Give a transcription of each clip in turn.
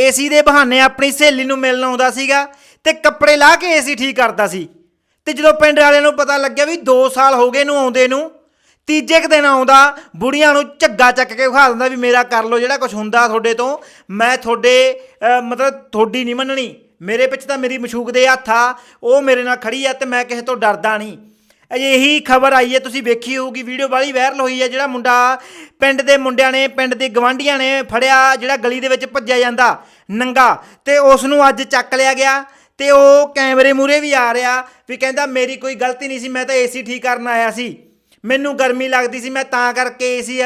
AC ਦੇ ਬਹਾਨੇ ਆਪਣੀ ਸਹੇਲੀ ਨੂੰ ਮਿਲਣ ਆਉਂਦਾ ਸੀਗਾ ਤੇ ਕੱਪੜੇ ਲਾ ਕੇ ਏਸੀ ਠੀਕ ਕਰਦਾ ਸੀ। ਤੇ ਜਦੋਂ ਪਿੰਡ ਵਾਲਿਆਂ ਨੂੰ ਪਤਾ ਲੱਗਿਆ ਵੀ 2 ਸਾਲ ਹੋ ਗਏ ਨੂੰ ਆਉਂਦੇ ਨੂੰ, ਤੀਜੇ ਕੁ ਦਿਨ ਆਉਂਦਾ, ਬੁੜੀਆਂ ਨੂੰ ਝੱਗਾ ਚੱਕ ਕੇ ਵਿਖਾ ਦਿੰਦਾ ਵੀ ਮੇਰਾ ਕਰ ਲਓ, ਜਿਹੜਾ ਕੁਝ ਹੁੰਦਾ ਤੁਹਾਡੇ ਤੋਂ, ਮੈਂ ਤੁਹਾਡੇ ਮਤਲਬ ਤੁਹਾਡੀ ਨਹੀਂ ਮੰਨਣੀ। ਮੇਰੇ ਪਿੱਛੇ ਤਾਂ ਮੇਰੀ ਮਸ਼ੂਕ ਦੇ ਹੱਥ ਆ, ਉਹ ਮੇਰੇ ਨਾਲ ਖੜੀ ਆ ਤੇ ਮੈਂ ਕਿਸੇ ਤੋਂ ਡਰਦਾ ਨਹੀਂ। ਅਜਿਹੀ ਖਬਰ ਆਈ ਹੈ, ਤੁਸੀਂ ਵੇਖੀ ਹੋਊਗੀ, ਵੀਡੀਓ ਵਾਲੀ ਵਾਇਰਲ ਹੋਈ ਹੈ, ਜਿਹੜਾ ਮੁੰਡਾ ਪਿੰਡ ਦੇ ਮੁੰਡਿਆਂ ਨੇ, ਪਿੰਡ ਦੇ ਗਵਾਂਢੀਆਂ ਨੇ ਫੜਿਆ, ਜਿਹੜਾ ਗਲੀ ਦੇ ਵਿੱਚ ਭੱਜਿਆ ਜਾਂਦਾ ਨੰਗਾ ਤੇ ਉਸ ਨੂੰ ਅੱਜ ਚੱਕ ਲਿਆ ਗਿਆ ਤੇ ਉਹ ਕੈਮਰੇ ਮੂਰੇ ਵੀ ਆ ਰਿਹਾ ਵੀ ਕਹਿੰਦਾ, ਮੇਰੀ ਕੋਈ ਗਲਤੀ ਨਹੀਂ ਸੀ, ਮੈਂ ਤਾਂ ਏਸੀ ਠੀਕ ਕਰਨ ਆਇਆ ਸੀ। ਮੈਨੂੰ ਗਰਮੀ ਲੱਗਦੀ ਸੀ, ਮੈਂ ਤਾਂ ਕਰਕੇ ਏਸੀ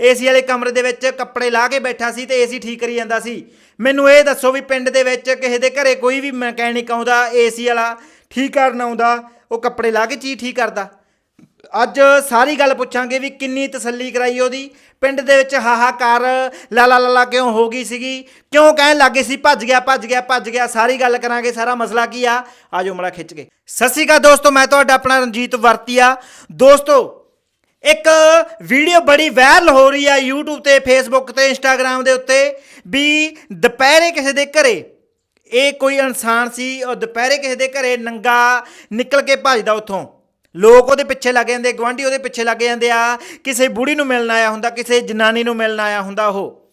ਏਸੀ ਵਾਲੇ ਕਮਰੇ ਦੇ ਵਿੱਚ ਕੱਪੜੇ ਲਾ ਕੇ ਬੈਠਾ ਸੀ ਤੇ ਏਸੀ ਠੀਕ ਕਰੀ ਜਾਂਦਾ ਸੀ। ਮੈਨੂੰ ਇਹ ਦੱਸੋ ਵੀ ਪਿੰਡ ਦੇ ਵਿੱਚ ਕਿਸੇ ਦੇ ਘਰੇ ਕੋਈ ਵੀ ਮਕੈਨਿਕ ਆਉਂਦਾ ਏਸੀ ਵਾਲਾ ਠੀਕ ਕਰਨ ਆਉਂਦਾ ਉਹ ਕੱਪੜੇ ਲਾ ਕੇ ਚੀਜ਼ ਠੀਕ ਕਰਦਾ। ਅੱਜ ਸਾਰੀ ਗੱਲ ਪੁੱਛਾਂਗੇ ਵੀ ਕਿੰਨੀ ਤਸੱਲੀ ਕਰਾਈ ਉਹਦੀ। ਪਿੰਡ ਦੇ ਵਿੱਚ ਹਾਹਾਕਾਰ ਲਾਲਾ ਲਾਲਾ ਕਿਉਂ ਹੋ ਗਈ ਸੀਗੀ? ਕਿਉਂ ਕਹਿਣ ਲੱਗੇ ਸੀ, ਭੱਜ ਗਿਆ ਭੱਜ ਗਿਆ ਭੱਜ ਗਿਆ, ਸਾਰੀ ਗੱਲ ਕਰਾਂਗੇ, ਸਾਰਾ ਮਸਲਾ ਕੀ ਆ? ਆਜੋ ਮੜਾ ਖਿੱਚ ਕੇ। ਸਤਿ ਸ਼੍ਰੀ ਅਕਾਲ ਦੋਸਤੋ, ਮੈਂ ਤੁਹਾਡਾ ਆਪਣਾ ਰਣਜੀਤ ਵਰਤੀਆ। ਦੋਸਤੋ, ਇੱਕ ਵੀਡੀਓ ਬੜੀ ਵਾਇਰਲ ਹੋ ਰਹੀ ਆ YouTube ਤੇ, Facebook ਤੇ, Instagram ਦੇ ਉੱਤੇ ਵੀ ਦੁਪਹਿਰੇ ਕਿਸੇ ਦੇ ਘਰੇ ਇਹ ਕੋਈ ਇਨਸਾਨ ਸੀ, ਉਹ ਦੁਪਹਿਰੇ ਕਿਸੇ ਦੇ ਘਰੇ ਨੰਗਾ ਨਿਕਲ ਕੇ ਭੱਜਦਾ ਉੱਥੋਂ। ਲੋਕ ਉਹਦੇ ਪਿੱਛੇ ਲੱਗ ਜਾਂਦੇ ਗਵਾਂਢੀ ਉਹਦੇ ਪਿੱਛੇ ਲੱਗ ਜਾਂਦੇ ਆ, ਕਿਸੇ ਬੁੜੀ ਨੂੰ ਮਿਲਣ ਆਇਆ ਹੁੰਦਾ, ਕਿਸੇ ਜਨਾਨੀ ਨੂੰ ਮਿਲਣ ਆਇਆ ਹੁੰਦਾ ਉਹ।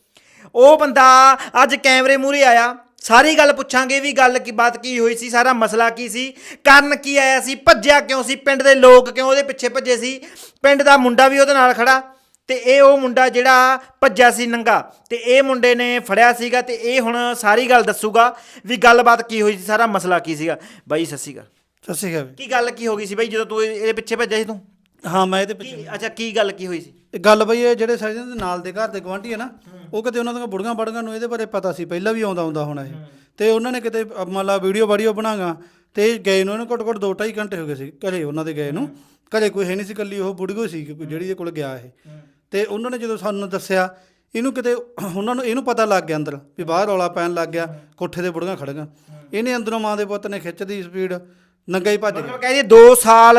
ਉਹ ਬੰਦਾ ਅੱਜ ਕੈਮਰੇ ਮੂਹਰੇ ਆਇਆ, ਸਾਰੀ ਗੱਲ ਪੁੱਛਾਂਗੇ ਵੀ ਗੱਲ ਕੀ, ਬਾਤ ਕੀ ਹੋਈ ਸੀ, ਸਾਰਾ ਮਸਲਾ ਕੀ ਸੀ, ਕਾਰਨ ਕੀ ਆਇਆ ਸੀ, ਭੱਜਿਆ ਕਿਉਂ ਸੀ, ਪਿੰਡ ਦੇ ਲੋਕ ਕਿਉਂ ਉਹਦੇ ਪਿੱਛੇ ਭੱਜੇ ਸੀ, ਪਿੰਡ ਦਾ ਮੁੰਡਾ ਵੀ ਉਹਦੇ ਨਾਲ ਖੜਾ ਤੇ ਇਹ ਉਹ ਮੁੰਡਾ ਜਿਹੜਾ ਭੱਜਿਆ ਸੀ ਨੰਗਾ ਤੇ ਇਹ ਮੁੰਡੇ ਨੇ ਫੜਿਆ ਸੀਗਾ ਤੇ ਇਹ ਹੁਣ ਸਾਰੀ ਗੱਲ ਦੱਸੂਗਾ ਵੀ ਗੱਲਬਾਤ ਕੀ ਹੋਈ ਸੀ ਸਾਰਾ ਮਸਲਾ ਕੀ ਸੀਗਾ। ਬਾਈ ਅਕਾਲ। ਸਤਿ ਸ਼੍ਰੀ ਅਕਾਲ ਕੀ ਗੱਲ ਕੀ ਹੋ ਗਈ ਸੀ ਬਾਈ ਜਦੋਂ ਤੂੰ ਇਹ- ਇਹਦੇ ਪਿੱਛੇ ਭੱਜਿਆ ਸੀ ਤੂੰ? ਹਾਂ ਮੈਂ ਇਹਦੇ ਪਿੱਛੇ ਅੱਛਾ ਕੀ ਗੱਲ ਕੀ ਹੋਈ ਸੀ? ਗੱਲ ਬਈ ਇਹ ਜਿਹੜੇ ਸਾਡੇ ਦੇ ਨਾਲ ਦੇ ਘਰ ਦੇ ਗਵਾਂਢੀ ਹੈ ਨਾ ਉਹ ਕਿਤੇ ਉਹਨਾਂ ਦੀਆਂ ਬੁੜੀਆਂ ਬੜੀਆਂ ਨੂੰ ਇਹਦੇ ਬਾਰੇ ਪਤਾ ਸੀ ਪਹਿਲਾਂ ਵੀ ਆਉਂਦਾ ਆਉਂਦਾ ਹੋਣਾ ਇਹ। ਤੇ ਉਹਨਾਂ ਨੇ ਕਿਤੇ ਮੰਨ ਲਾ ਵੀਡੀਓ ਵਾਡੀਓ ਬਣਾਗਾ ਤੇ ਗਏ ਨੂੰ ਇਹਨੂੰ ਘੱਟੋ ਘੱਟ 2.5 ਘੰਟੇ ਹੋ ਗਏ ਸੀ ਘਰੇ ਉਹਨਾਂ ਦੇ ਗਏ ਨੂੰ। ਘਰੇ ਕੋਈ ਹੈ ਨਹੀਂ ਸੀ ਇਕੱਲੀ ਉਹ ਬੁੜੀਓ ਸੀ ਜਿਹੜੀ ਇਹਦੇ ਕੋਲ ਗਿਆ ਇਹ। ਤੇ ਉਹਨਾਂ ਨੇ ਜਦੋਂ ਸਾਨੂੰ ਦੱਸਿਆ ਇਹਨੂੰ ਕਿਤੇ ਉਹਨਾਂ ਨੂੰ ਇਹਨੂੰ ਪਤਾ ਲੱਗ ਗਿਆ ਅੰਦਰ ਵੀ ਬਾਹਰ ਰੌਲਾ ਪੈਣ ਲੱਗ ਗਿਆ ਕੋਠੇ ਦੇ ਬੁੜੀਆਂ ਖੜੀਆਂ ਇਹਨੇ ਅੰਦਰੋਂ ਮਾਂ ਦੇ ਪੁੱਤ ਨੇ ਖਿੱਚਦੀ ਸਪੀਡ ਨੰਗਾ ਹੀ ਭੱਜ ਗਿਆ ਕਹਿੰਦੇ 2 ਸਾਲ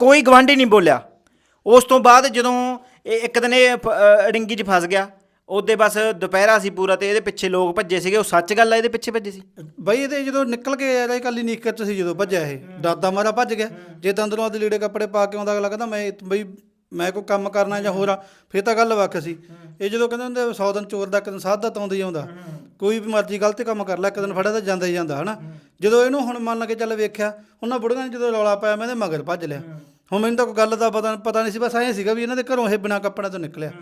ਕੋਈ ਗਵਾਂਢੀ ਨਹੀਂ ਬੋਲਿਆ। ਉਸ ਤੋਂ ਬਾਅਦ ਜਦੋਂ ਇਹ ਇੱਕ ਦਿਨ ਇਹ ਅੜਿੰਗੀ 'ਚ ਫਸ ਗਿਆ ਉਹਦੇ ਬਸ ਦੁਪਹਿਰਾ ਸੀ ਪੂਰਾ ਤੇ ਇਹਦੇ ਪਿੱਛੇ ਲੋਕ ਭੱਜੇ ਸੀਗੇ ਉਹ ਸੱਚ ਗੱਲ ਆ ਇਹਦੇ ਪਿੱਛੇ ਭੱਜੇ ਸੀ? ਬਈ ਇਹਦੇ ਜਦੋਂ ਨਿਕਲ ਕੇ ਆਇਆ ਇਹ ਕੱਲੀ ਨੀਕਰ ਚ ਸੀ ਜਦੋਂ ਭੱਜਿਆ ਇਹ। ਦਾਦਾ ਮਾਰਾ ਭੱਜ ਗਿਆ। ਜੇ ਤਾਂ ਅੰਦਰੋਂ ਆਦੇ ਲੀੜੇ ਕੱਪੜੇ ਪਾ ਕੇ ਆਉਂਦਾ ਅਗਲਾ ਕਹਿੰਦਾ ਮੈਂ ਬਈ ਮੈਂ ਕੋਈ ਕੰਮ ਕਰਨਾ ਜਾਂ ਹੋਰ ਆ ਫਿਰ ਤਾਂ ਗੱਲ ਵੱਖ ਸੀ। ਇਹ ਜਦੋਂ ਕਹਿੰਦੇ ਹੁੰਦੇ 100 ਦਿਨ ਚੋਰ ਦਾ ਇੱਕ ਦਿਨ ਸਾਧ ਦਾ ਤਾਂ ਆਉਂਦਾ ਹੀ ਆਉਂਦਾ। ਕੋਈ ਵੀ ਮਰਜ਼ੀ ਗਲਤ ਕੰਮ ਕਰ ਲੈ ਇੱਕ ਦਿਨ ਫੜਿਆ ਤਾਂ ਜਾਂਦਾ ਹੀ ਜਾਂਦਾ ਹਨਾ। ਜਦੋਂ ਇਹਨੂੰ ਹੁਣ ਮੰਨ ਕੇ ਚੱਲ ਵੇਖਿਆ ਉਹਨਾਂ ਬੁੜੀਆਂ ਨੇ ਜਦੋਂ ਰੌਲਾ ਪਾਇਆ ਮੈਂ ਇਹਦੇ ਮਗਰ ਭੱਜ ਲਿਆ। ਹੁਣ ਮੈਨੂੰ ਤਾਂ ਕੋਈ ਗੱਲ ਦਾ ਪਤਾ ਪਤਾ ਨਹੀਂ ਸੀ ਬਸ ਐਂ ਸੀਗਾ ਵੀ ਇਹਨਾਂ ਦੇ ਘਰੋਂ ਇਹ ਬਿਨਾਂ ਕੱਪੜਿਆਂ ਤੋਂ ਨਿਕਲਿਆ।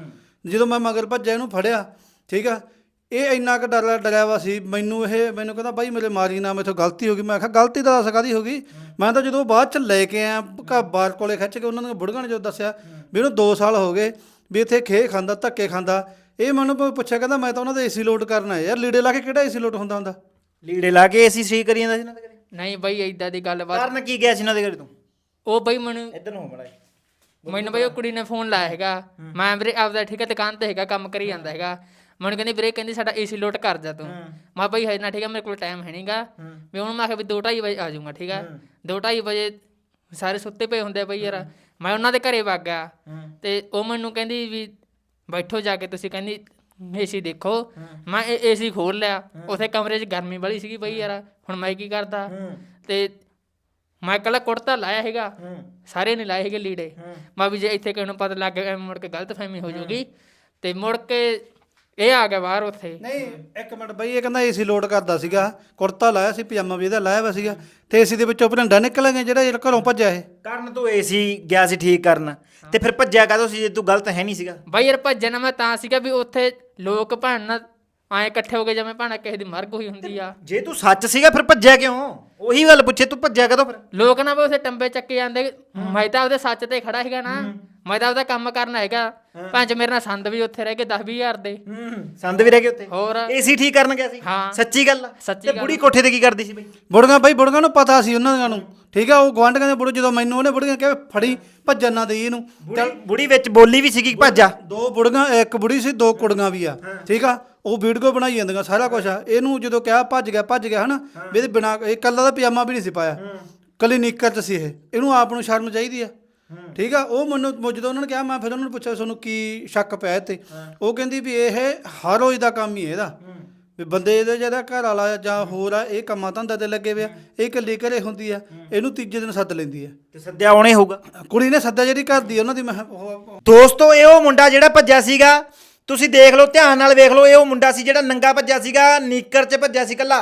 ਜਦੋਂ ਮੈਂ ਮਗਰ ਭੱਜਿਆ ਇਹਨੂੰ ਫੜਿਆ ਠੀਕ ਆ ਇਹ ਇੰਨਾ ਕੁ ਡਰ ਡਰਿਆ ਵਾ ਸੀ ਮੈਨੂੰ ਇਹ ਮੈਨੂੰ ਕਹਿੰਦਾ ਬਾਈ ਮੇਰੇ ਮਾਰੀ ਨਾ ਮੇਥੋਂ ਗਲਤੀ ਹੋ ਗਈ। ਮੈਂ ਕਿਹਾ ਗਲਤੀ ਤਾਂ ਦੱਸ ਕਾਦੀ ਹੋ ਗਈ? ਮੈਂ ਤਾਂ ਜਦੋਂ ਬਾਅਦ ਚ ਲੈ ਕੇ ਆਇਆ ਘਰ ਬਾਰ ਕੋਲੇ ਖਿੱਚ ਕੇ ਉਹਨਾਂ ਨੇ ਬੁੜਗਣ ਨੇ ਜਦੋਂ ਦੱਸਿਆ ਵੀ ਇਹਨੂੰ 2 ਸਾਲ ਹੋ ਗਏ ਵੀ ਇੱਥੇ ਖੇ ਖਾਂਦਾ ਧੱਕੇ ਖਾਂਦਾ। ਇਹ ਮੈਨੂੰ ਪੁੱਛਿਆ ਕਹਿੰਦਾ ਮੈਂ ਤਾਂ ਉਹਨਾਂ ਦਾ ਏਸੀ ਲੋਡ ਕਰਨਾ ਯਾਰ ਲੀੜੇ ਲਾ ਕੇ ਕਿਹੜਾ ਏਸੀ ਲੋਡ ਹੁੰਦਾ ਹੁੰਦਾ? ਲੀੜੇ ਲਾ ਕੇ ਏਸੀ ਸਹੀ ਕਰੀ ਜਾਂਦਾ ਸੀ ਇਹਨਾਂ ਦੇ ਘਰੇ? ਨਹੀਂ ਬਈ ਏਦਾਂ ਦੀ ਗੱਲਬਾਤ ਕਾਰਨ ਕੀ ਗਿਆ ਸੀ ਇਹਨਾਂ ਦੇ ਘਰੇ ਤੂੰ? ਉਹ ਬਈ ਮੈਨੂੰ ਇੱਧਰ ਨੂੰ ਮੜਾ ਮੈਨੂੰ ਬਈ ਉਹ ਕੁੜੀ ਨੇ ਫੋਨ ਲਾਇਆ ਹੈਗਾ। ਮੈਂ ਵੀਰੇ ਆਪਦਾ ਠੀਕ ਹੈ ਦੁਕਾਨ ਤੇ ਹੈਗਾ ਕੰਮ ਕਰੀ ਜਾਂਦਾ ਹੈਗਾ। ਮੈਨੂੰ ਕਹਿੰਦੀ ਵੀਰੇ ਕਹਿੰਦੀ ਸਾਡਾ ਏਸੀ ਲੋਟ ਕਰ ਜਾ ਤੂੰ। ਮੈਂ ਬਈ ਹੈ ਨਾ ਠੀਕ ਹੈ ਮੇਰੇ ਕੋਲ ਟਾਈਮ ਹੈ ਨਹੀਂਗਾ। ਵੀ ਹੁਣ ਮੈਂ ਕਿਹਾ ਵੀ 2:30 ਵਜੇ ਆ ਜਾਊਂਗਾ ਠੀਕ ਹੈ। 2:30 ਵਜੇ ਸਾਰੇ ਸੁੱਤੇ ਪਏ ਹੁੰਦੇ ਆ ਬਈ ਯਾਰ। ਮੈਂ ਉਹਨਾਂ ਦੇ ਘਰੇ ਵਗ ਗਿਆ। ਤੇ ਉਹ ਮੈਨੂੰ ਕਹਿੰਦੀ ਵੀ ਬੈਠੋ ਜਾ ਕੇ ਤੁਸੀਂ ਕਹਿੰਦੀ ਏਸੀ ਦੇਖੋ। ਮੈਂ ਏਸੀ ਖੋਲ ਲਿਆ। ਉਥੇ ਕਮਰੇ 'ਚ ਗਰਮੀ ਬੜੀ ਸੀਗੀ ਬਈ ਯਾਰ। ਹੁਣ ਮੈਂ ਕੀ ਕਰਦਾ? ਤੇ ਮੈਂ ਕੱਲਾ ਕੁੜਤਾ ਲਾਇਆ ਹੈਗਾ ਸਾਰੇ ਨੇ ਲਾਏ ਹੈਗੇ ਲੀੜੇ। ਮੈਂ ਵੀ ਜੇ ਇੱਥੇ ਕਿਸੇ ਨੂੰ ਪਤਾ ਲੱਗ ਗਿਆ ਮੁੜ ਕੇ ਗਲਤਫਹਿਮੀ ਹੋ। ਜਾਊਗੀ। ਤੇ ਮੁੜ ਕੇ ਇਹ ਆ ਗਿਆ ਬਾਹਰ ਉੱਥੇ। ਨਹੀਂ ਇੱਕ ਮਿੰਟ ਬਈ ਇਹ ਕਹਿੰਦਾ ਏਸੀ ਲੋਡ ਕਰਦਾ ਸੀਗਾ। ਕੁੜਤਾ ਲਾਇਆ ਸੀ ਪਜਾਮਾ ਵੀ ਇਹਦਾ ਲਾਇਆ ਵਾ ਸੀਗਾ। ਤੇ ਏਸੀ ਦੇ ਵਿੱਚੋਂ ਭਰਿੰਡਾ ਨਿਕਲ ਗਿਆ ਜਿਹੜਾ ਜਿਹੜਾ ਘਰੋਂ ਭੱਜਿਆ ਇਹ। ਕਾਰਨ ਤੂੰ ਏਸੀ ਗਿਆ ਸੀ ਠੀਕ ਕਰਨ। ਤੇ ਫਿਰ ਭੱਜਿਆ ਕਾਹਤੋਂ ਸੀ ਜੇ ਤੂੰ ਗਲਤ ਹੈ ਨਹੀਂ ਸੀਗਾ? ਬਾਈ ਯਾਰ ਭੱਜਣਾ ਮੈਂ ਤਾਂ ਸੀਗਾ ਵੀ ਉੱਥੇ ਲੋਕ ਭਣ ਆਏ ਇਕੱਠੇ ਹੋ ਕੇ ਜਿਵੇਂ ਭਾਣਾ ਕਿਸੇ ਦੀ ਮਰਗ ਹੋਈ ਹੁੰਦੀ ਆ। ਜੇ ਤੂੰ ਸੱਚ ਸੀਗਾ ਫਿਰ ਭੱਜਿਆ ਕਿਉਂ? ਉਹੀ ਗੱਲ ਪੁੱਛੇ ਤੂੰ ਭੱਜਿਆ ਕਦੋਂ ਫਿਰ? ਲੋਕ ਨਾ ਵੀ ਉੱਥੇ ਟੰਬੇ ਚੱਕੇ ਜਾਂਦੇ। ਮੈਂ ਤਾਂ ਉਹਦੇ ਸੱਚ ਤੇ ਖੜਾ ਹੈਗਾ ਨਾ। ਮੈਂ ਤਾਂ ਉਹਦਾ ਕੰਮ ਕਰਨਾ ਹੈਗਾ ਪੰਜ ਮੇਰੇ ਨਾਲ ਸੰਦ ਵੀ ਉੱਥੇ ਰਹਿ ਗਏ 10 ਹਜ਼ਾਰ ਦੇ। ਹੂੰ ਸੰਦ ਵੀ ਰਹਿ ਗਏ ਉੱਥੇ। ਹੋਰ। ਏਸੀ ਠੀਕ ਕਰਨ ਗਿਆ ਸੀ। ਹਾਂ। ਸੱਚੀ ਗੱਲ ਆ। ਸੱਚੀ ਤੇ ਗੱਲ ਬੁੜੀ ਕੋਠੇ ਤੇ ਕੀ ਕਰਦੀ ਸੀ ਬਈ? ਬੁੜੀਆਂ ਬਈ ਬੁੜੀਆਂ ਨੂੰ ਪਤਾ ਸੀ ਉਹਨਾਂ ਨੂੰ। ਠੀਕ ਆ ਉਹ ਗਵਾਂਢੀਆਂ ਦੇ ਬੁੜੇ ਜਦੋਂ ਮੈਨੂੰ ਉਹਨੇ ਬੁੜੀਆਂ ਕਿਹਾ ਫੜੀ ਭੱਜਣ ਨਾ ਦੇਈ ਇਹਨੂੰ। ਬੁੜੀ ਬੁੜੀ ਵਿੱਚ ਬੋਲੀ ਵੀ ਸੀਗੀ ਭੱਜਾ ਦੋ ਬੁੜੀਆਂ ਇੱਕ ਬੁੜੀ ਸੀ ਦੋ ਕੁੜੀਆਂ ਵੀ ਆ। ਠੀਕ ਆ ਉਹ ਵੀਡੀਓ ਬਣਾਈ ਜਾਂਦੀਆਂ ਸਾਰਾ ਕੁਝ ਆ। ਇਹਨੂੰ ਜਦੋਂ ਕਿਹਾ ਭੱਜ ਗਿਆ ਭੱਜ ਗਿਆ ਹਨਾ? ਵੀ ਇਹਦੇ ਬਿਨਾ ਇਹ ਕੱਲਾ ਦਾ ਪਜਾਮਾ ਵੀ ਨਹੀਂ ਸੀ ਪਾਇਆ। ਕੱਲੀ ਨਿੱਕਰ ਚ ਸੀ ਇਹ। ਇਹਨੂੰ ਆਪ ਨੂੰ ਸ਼ਰਮ ਚਾਹੀਦੀ ਆ। ਠੀਕ ਆ? ਉਹ ਮੈਨੂੰ ਜਦੋਂ ਉਹਨਾਂ ਨੇ ਕਿਹਾ ਮੈਂ ਫਿਰ ਉਹਨਾਂ ਨੂੰ ਪੁੱਛਿਆ ਤੁਹਾਨੂੰ ਕੀ ਸ਼ੱਕ ਪਿਆ ਤੇ ਉਹ ਕਹਿੰਦੀ ਵੀ ਇਹ ਹਰ ਰੋਜ਼ ਦਾ ਕੰਮ ਹੀ ਹੈ ਇਹਦਾ। ਵੀ ਬੰਦੇ ਇਹਦੇ ਜਿਹੜਾ ਘਰ ਵਾਲਾ ਜਾਂ ਹੋਰ ਆ ਇਹ ਕੰਮਾਂ ਧੰਦਾ ਤੇ ਲੱਗੇ ਪਿਆ ਇਹ ਇਕੱਲੀ ਘਰੇ ਹੁੰਦੀ ਆ। ਇਹਨੂੰ ਤੀਜੇ ਦਿਨ ਸੱਦ ਲੈਂਦੀ ਆ। ਤੇ ਸੱਦਿਆ ਆਉਣੇ ਹੋਊਗਾ। ਕੁੜੀ ਨੇ ਸੱਦਾ ਜਿਹੜੀ ਘਰ ਦੀ ਉਹਨਾਂ ਦੀ ਮੈਂ ਦੋਸਤੋ ਇਹ ਉਹ ਮੁੰਡਾ ਜਿਹੜਾ ਭੱਜਿਆ ਸੀਗਾ ਤੁਸੀਂ ਦੇਖ ਲਓ ਧਿਆਨ ਨਾਲ ਵੇਖ ਲਓ ਇਹ ਉਹ ਮੁੰਡਾ ਸੀ ਜਿਹੜਾ ਨੰਗਾ ਭੱਜਿਆ ਸੀਗਾ ਨੀਕਰ 'ਚ ਭੱਜਿਆ ਸੀ ਕੱਲਾ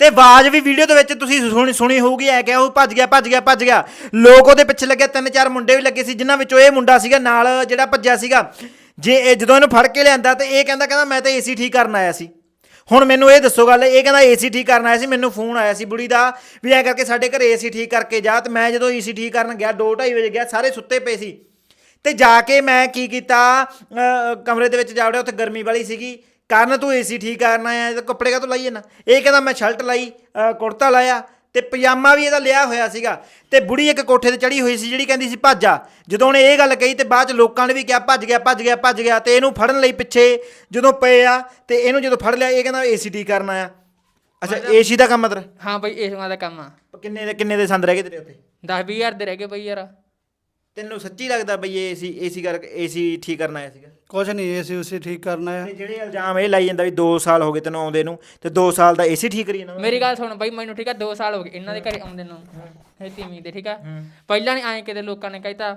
ਤੇ ਆਵਾਜ਼ ਵੀ ਵੀਡੀਓ ਦੇ ਵਿੱਚ ਤੁਸੀਂ ਸੁਣੀ ਸੁਣੀ ਹੋਊਗੀ, ਐ ਕਿਹਾ, ਉਹ ਭੱਜ ਗਿਆ ਭੱਜ ਗਿਆ ਭੱਜ ਗਿਆ। ਲੋਕ ਉਹਦੇ ਪਿੱਛੇ ਲੱਗੇ ਤਿੰਨ ਚਾਰ ਮੁੰਡੇ ਵੀ ਲੱਗੇ ਸੀ, ਜਿਨ੍ਹਾਂ ਵਿੱਚੋਂ ਇਹ ਮੁੰਡਾ ਸੀਗਾ, ਨਾਲ ਜਿਹੜਾ ਭੱਜਿਆ ਸੀਗਾ। ਜੇ ਇਹ ਜਦੋਂ ਇਹਨੂੰ ਫੜ ਕੇ ਲਿਆਂਦਾ, ਤੇ ਇਹ ਕਹਿੰਦਾ ਕਹਿੰਦਾ, ਮੈਂ ਤਾਂ ਏਸੀ ਠੀਕ ਕਰਨ ਆਇਆ ਸੀ। ਹੁਣ ਮੈਨੂੰ ਇਹ ਦੱਸੋ ਗੱਲ, ਇਹ ਕਹਿੰਦਾ ਏਸੀ ਠੀਕ ਕਰਨ ਆਇਆ ਸੀ, ਮੈਨੂੰ ਫੋਨ ਆਇਆ ਸੀ ਬੁੜੀ ਦਾ, ਵੀ ਐ ਕਰਕੇ ਸਾਡੇ ਘਰੇ ਏਸੀ ਠੀਕ ਕਰਕੇ ਜਾ, ਤੇ ਮੈਂ ਜਦੋਂ ਏਸੀ ਠੀਕ ਕਰਨ ਗਿਆ 2:30 ਵਜੇ ਗਿਆ, ਸਾਰੇ ਸੁੱਤੇ ਪਏ ਸੀ। ਤੇ ਜਾ ਕੇ ਮੈਂ ਕੀ ਕੀਤਾ ਕਮਰੇ ਦੇ ਵਿੱਚ ਜਾ ਵੜਿਆ, ਉੱਥੇ ਗਰਮੀ ਵਾਲੀ ਸੀਗੀ। ਕਰਨ ਤੂੰ ਏਸੀ ਠੀਕ ਕਰਨਾ ਆ ਤੇ ਕੱਪੜੇ ਕਾ ਲਾਈ ਨਾ ਇਹ ਕਹਿੰਦਾ ਮੈਂ ਸ਼ਰਟ ਲਾਈ ਕੁੜਤਾ ਲਾਇਆ ਤੇ ਪਜਾਮਾ ਵੀ ਇਹਦਾ ਲਿਆ ਹੋਇਆ ਸੀਗਾ ਤੇ ਬੁੜੀ ਇੱਕ ਕੋਠੇ ਤੇ ਚੜੀ ਹੋਈ ਸੀ ਜਿਹੜੀ ਕਹਿੰਦੀ ਸੀ ਭੱਜ। ਆ ਜਦੋਂ ਉਹਨੇ ਇਹ ਗੱਲ ਕਹੀ ਤੇ ਬਾਅਦ ਚ ਲੋਕਾਂ ਨੇ ਵੀ ਕਿਹਾ ਭੱਜ ਗਿਆ ਭੱਜ ਗਿਆ ਭੱਜ ਗਿਆ ਤੇ ਇਹਨੂੰ ਫੜਨ ਲਈ ਪਿੱਛੇ ਜਦੋਂ ਪਏ ਆ ਤੇ ਇਹਨੂੰ ਜਦੋਂ ਫੜ ਲਿਆ ਇਹ ਕਹਿੰਦਾ ਏਸੀ ਠੀਕ ਕਰਨਾ ਆ ਅੱਛਾ ਏਸੀ ਦਾ ਕੰਮ ਮਤਲਬ? ਹਾਂ ਬਈ ਇਸ ਦਾ ਕੰਮ ਆ। ਕਿੰਨੇ ਦੇ ਕਿੰਨੇ ਦੇ ਸੰਦ ਰਹਿ ਗਏ ਤੇਰੇ ਉੱਤੇ 10 20 ਹਜ਼ਾਰ ਦੇ ਰਹਿ ਗਏ ਬਈ ਯਾਰ। ਤੈਨੂੰ ਸੱਚੀ ਲੱਗਦਾ ਬਈ ਇਹ ਏਸੀ ਏਸੀ ਕਰਕੇ ਏਸੀ ਠੀਕ ਕਰਨ ਆਇਆ ਸੀਗਾ? ਕੁਛ ਨਹੀਂ ਏਸੀ ਉਸੇ ਠੀਕ ਕਰਨਾ ਤੇ ਜਿਹੜੇ ਇਲਜ਼ਾਮ ਇਹ ਲਾਈ ਜਾਂਦਾ ਵੀ 2 ਸਾਲ ਹੋ ਗਏ ਤੈਨੂੰ ਆਉਂਦੇ ਨੂੰ ਤੇ 2 ਸਾਲ ਦਾ ਏਸੀ ਠੀਕ ਕਰੀ ਜਾਂਦਾ ਮੇਰੀ ਗੱਲ ਸੁਣ ਬਈ ਮੈਨੂੰ ਠੀਕ ਆ 2 ਸਾਲ ਹੋ ਗਏ ਇਹਨਾਂ ਦੇ ਘਰੇ ਆਉਂਦੇ ਨੂੰ। ਇਹ ਤੀਵੀਂ ਦੇ ਠੀਕ ਆ? ਪਹਿਲਾਂ ਨਹੀਂ ਆਏ ਕਿਤੇ ਲੋਕਾਂ ਨੇ ਕਹਿਤਾ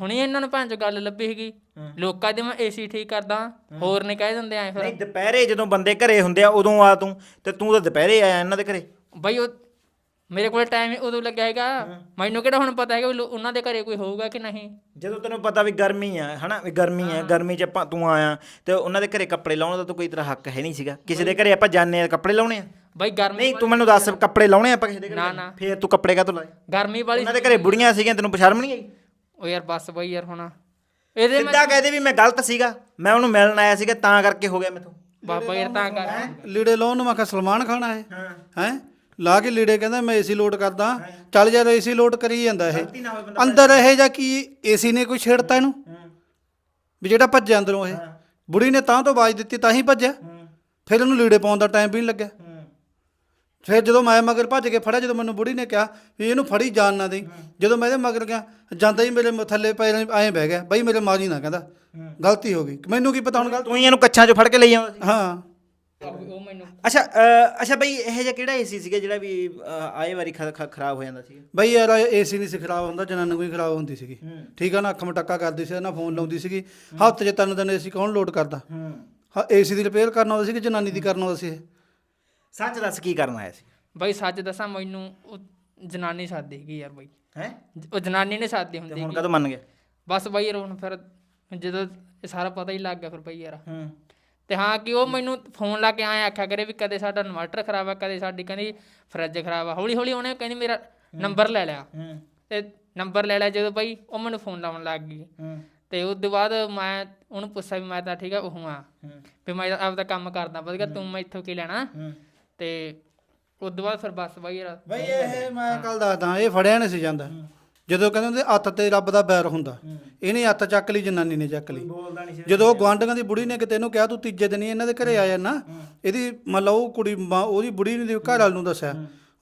ਹੁਣੇ ਇਹਨਾਂ ਨੂੰ ਭਾਂਜ ਗੱਲ ਲੱਭੀ ਸੀਗੀ। ਲੋਕਾਂ ਦੇ ਮੈਂ ਏਸੀ ਠੀਕ ਕਰਦਾ ਹੋਰ ਨੇ ਕਹਿ ਦਿੰਦੇ ਆਏ ਫਿਰ। ਨਹੀਂ ਦੁਪਹਿਰੇ ਜਦੋਂ ਬੰਦੇ ਘਰੇ ਹੁੰਦੇ ਆ ਉਦੋਂ ਆ ਤੂੰ ਤੇ ਤੂੰ ਤਾਂ ਦੁਪਹਿਰੇ ਆਇਆ ਇਹਨਾਂ ਦੇ ਘਰੇ। ਬਈ ਉਹ ਮੇਰੇ ਕੋਲ ਟਾਈਮ ਉਦੋਂ ਲੱਗਿਆ ਹੈਗਾ। ਮੈਨੂੰ ਕਿਹੜਾ ਹੁਣ ਪਤਾ ਹੈਗਾ ਵੀ ਲੋ- ਉਹਨਾਂ ਦੇ ਘਰੇ ਕੋਈ ਹੋਊਗਾ ਕਿ ਨਹੀਂ? ਜਦੋਂ ਤੈਨੂੰ ਪਤਾ ਵੀ ਗਰਮੀ ਆ ਹਨਾ? ਵੀ ਗਰਮੀ ਆ ਗਰਮੀ ਚ ਆਪਾਂ ਤੂੰ ਆਇਆ ਤੇ ਉਹਨਾਂ ਦੇ ਘਰੇ ਕੱਪੜੇ ਲਾਉਣ ਦਾ ਤਾਂ ਕੋਈ ਤੇਰਾ ਹੱਕ ਹੈ ਨਹੀਂ ਸੀਗਾ। ਕਿਸੇ ਦੇ ਘਰੇ ਆਪਾਂ ਜਾਂਦੇ ਆ ਕੱਪੜੇ ਲਾਉਣੇ ਆ। ਬਈ ਗਰਮੀ ਨਹੀਂ ਤੂੰ ਮੈਨੂੰ ਦੱਸ ਕੱਪੜੇ ਲਾਉਣੇ ਆਪਾਂ ਕਿਸੇ ਦੇ ਘਰੇ? ਨਾ, ਨਾ। ਫੇਰ ਤੂੰ ਕੱਪੜੇ ਕਾਹਤੋਂ ਲਾਏ? ਗਰਮੀ ਵਾਲੀ ਉਹਨਾਂ ਦੇ ਘਰੇ ਬੁੜੀਆਂ ਸੀਗੀਆਂ ਤੈਨੂੰ ਪਛਾਣ ਨਹੀਂ ਆਈ? ਉਹ ਯਾਰ ਬੱਸ ਬਈ ਯਾਰ ਹੁਣ। ਇਹਦੇ ਮੈਂ ਸਿੱਧਾ ਕਹਦੇ ਵੀ ਮੈਂ ਗਲਤ ਸੀਗਾ। ਮੈਂ ਉਹਨੂੰ ਮਿਲਣ ਆਇਆ ਸੀਗਾ ਤਾਂ ਕਰਕੇ ਹੋ ਗਿਆ ਮੈਥੋਂ। ਬਾਬਾ ਯਾਰ ਤਾਂ ਕਰ ਲੀੜੇ ਲਾਉਣ ਨੂੰ ਮੈਂ ਕਿਹਾ ਸਲਮਾਨ ਖਾਨ ਹੈ। ਹੈ? ਲਾ ਕੇ ਲੀੜੇ ਕਹਿੰਦਾ ਮੈਂ ਏਸੀ ਲੋਡ ਕਰਦਾ ਚੱਲ ਯਾਰ ਏਸੀ ਲੋਡ ਕਰੀ ਜਾਂਦਾ ਇਹ। ਅੰਦਰ ਇਹ ਜਾਂ ਕੀ ਏਸੀ ਨੇ ਕੋਈ ਛੇੜਤਾ ਇਹਨੂੰ? ਵੀ ਜਿਹੜਾ ਭੱਜਿਆ ਅੰਦਰੋਂ ਇਹ। ਬੁੜੀ ਨੇ ਤਾਂ ਤੋਂ ਆਵਾਜ਼ ਦਿੱਤੀ ਤਾਂ ਹੀ ਭੱਜਿਆ। ਫਿਰ ਇਹਨੂੰ ਲੀੜੇ ਪਾਉਣ ਦਾ ਟਾਈਮ ਵੀ ਨਹੀਂ ਲੱਗਿਆ। ਫਿਰ ਜਦੋਂ ਮੈਂ ਮਗਰ ਭੱਜ ਕੇ ਫੜਿਆ ਜਦੋਂ ਮੈਨੂੰ ਬੁੜੀ ਨੇ ਕਿਹਾ ਵੀ ਇਹਨੂੰ ਫੜੀ ਜਾਣ ਨਾ ਦੇ ਜਦੋਂ ਮੈਂ ਇਹਦੇ ਮਗਰ ਗਿਆ ਜਾਂਦਾ ਹੀ ਮੇਰੇ ਮ- ਥੱਲੇ ਪੈਰ ਐਂ ਬਹਿ ਗਿਆ ਬਈ ਮੇਰੇ ਮਾਰੀ ਨਾ ਕਹਿੰਦਾ ਗਲਤੀ ਹੋ ਗਈ। ਮੈਨੂੰ ਕੀ ਪਤਾ ਹੁਣ ਗਲਤ ਤੂੰ ਹੀ ਇਹਨੂੰ ਕੱਛਾਂ 'ਚੋਂ ਫੜ ਕੇ ਲਈ ਆਉਂਦਾ ਸੀ। ਹਾਂ। ਉਹ ਮੈਨੂੰ ਅੱਛਾ ਅ, ਅੱਛਾ ਬਈ ਇਹ ਜਿਹਾ ਕਿਹੜਾ ਏਸੀ ਸੀਗਾ ਜਿਹੜਾ ਵੀ ਅ, ਆਏ ਵਾਰੀ ਖ- ਖ- ਖਰਾਬ ਹੋ ਜਾਂਦਾ ਸੀਗਾ? ਬਈ ਯਾਰ ਏਸੀ ਨਹੀਂ ਸੀ ਖਰਾਬ ਹੁੰਦਾ ਜਨਾਨੀ ਕੋਈ ਖਰਾਬ ਹੁੰਦੀ ਸੀਗੀ। ਠੀਕ ਆ ਨਾ ਅੱਖ ਮਟੱਕਾ ਕਰਦੀ ਸੀ ਨਾ ਫੋਨ ਲਾਉਂਦੀ ਸੀਗੀ। ਹਫ਼ਤੇ 'ਚ ਤਿੰਨ ਦਿਨ ਏਸੀ ਕੌਣ ਲੋਡ ਕਰਦਾ? ਹੂੰ। ਏਸੀ ਦੀ ਰਿਪੇਅਰ ਕਰਨ ਆਉਂਦਾ ਸੀ ਕਿ ਜਨਾਨੀ ਦੀ ਕਰਨ ਆਉਂਦਾ ਸੀ ਇਹ? ਸੱਚ ਦੱਸ ਕੀ ਕਰਨ ਆਇਆ ਸੀ? ਬਈ ਸੱਚ ਦੱਸਾਂ ਮੈਨੂੰ ਉਹ ਜਨਾਨੀ ਸਾਦੀ ਹੈਗੀ ਯਾਰ ਬਈ। ਹੈ? ਉਹ ਜਨਾਨੀ ਨੇ ਸਾਦੀ ਹੁੰਦੀ ਹੁਣ ਹੈਗੀ। ਕਦੋਂ ਮੰਨ ਗਿਆ? ਬਸ ਬਈ ਯਾਰ ਹੁਣ ਫਿਰ ਜਦੋਂ ਇਹ ਸਾਰਾ ਪਤਾ ਹੀ ਲੱਗ ਗਿਆ ਫਿਰ ਬਈ ਯਾਰ। ਹੂੰ। ਤੇ ਹਾਂ ਕਿ ਉਹ ਮੈਨੂੰ ਫੋਨ ਲਾ ਕੇ ਆਏ ਆਖਿਆ ਕਰੇ ਵੀ ਕਦੇ ਸਾਡਾ ਇਨਵਰਟਰ ਖਰਾਬ ਆ ਕਦੇ ਸਾਡੀ ਕਹਿੰਦੀ ਫਰਿੱਜ ਖਰਾਬ ਆ। ਹੌਲੀ ਹੌਲੀ ਉਹਨੇ ਕਹਿੰਦੀ ਮੇਰਾ ਨੰਬਰ ਲੈ ਲਿਆ। ਤੇ ਨੰਬਰ ਲੈ ਲਿਆ ਜਦੋਂ ਬਈ ਉਹ ਮੈਨੂੰ ਫੋਨ ਲਾਉਣ ਲੱਗ ਗਈ। ਤੇ ਉਸ ਤੋਂ ਬਾਅਦ ਮੈਂ ਉਹਨੂੰ ਪੁੱਛਿਆ ਵੀ ਮੈਂ ਤਾਂ ਠੀਕ ਆ ਉਹ ਆ। ਹੂੰ। ਵੀ ਮੈਂ ਆਪਦਾ ਕੰਮ ਕਰਦਾ ਵਧੀਆ ਤੂੰ ਮੈਥੋਂ ਕੀ ਲੈਣਾ? ਤੇ ਉਸ ਤੋਂ ਬਾਅਦ ਫਿਰ ਬਸ ਬਈ ਯਾਰ ਬਈ ਇਹ ਮੈਂ ਕੱਲ ਦੱਸਦਾ ਇਹ ਫੜਿਆ ਨਹੀਂ ਸੀ ਜਾਂਦਾ। ਜਦੋਂ ਕਹਿੰਦੇ ਹੁੰਦੇ ਅੱਤ ਤੇ ਰੱਬ ਦਾ ਬੈਰ ਹੁੰਦਾ ਇਹਨੇ ਅੱਤ ਚੱਕ ਲਈ ਜਨਾਨੀ ਨੇ ਚੱਕ ਲਈ। ਬੋਲਦਾ ਨਹੀਂ ਸੀ ਜਦੋਂ ਦੀ ਬੁੜੀ ਨੇ ਕਿਤੇ ਇਹਨੂੰ ਕਿਹਾ ਤੂੰ ਤੀਜੇ ਦਿਨ ਹੀ ਇਹਨਾਂ ਦੇ ਘਰੇ ਆ ਜਾਣਾ। ਇਹਦੀ ਮੰਨ ਲਓ ਉਹ ਕੁੜੀ ਮਾਂ- ਉਹਦੀ ਬੁੜੀ ਨੇ ਘਰ ਵਾਲ ਨੂੰ ਦੱਸਿਆ।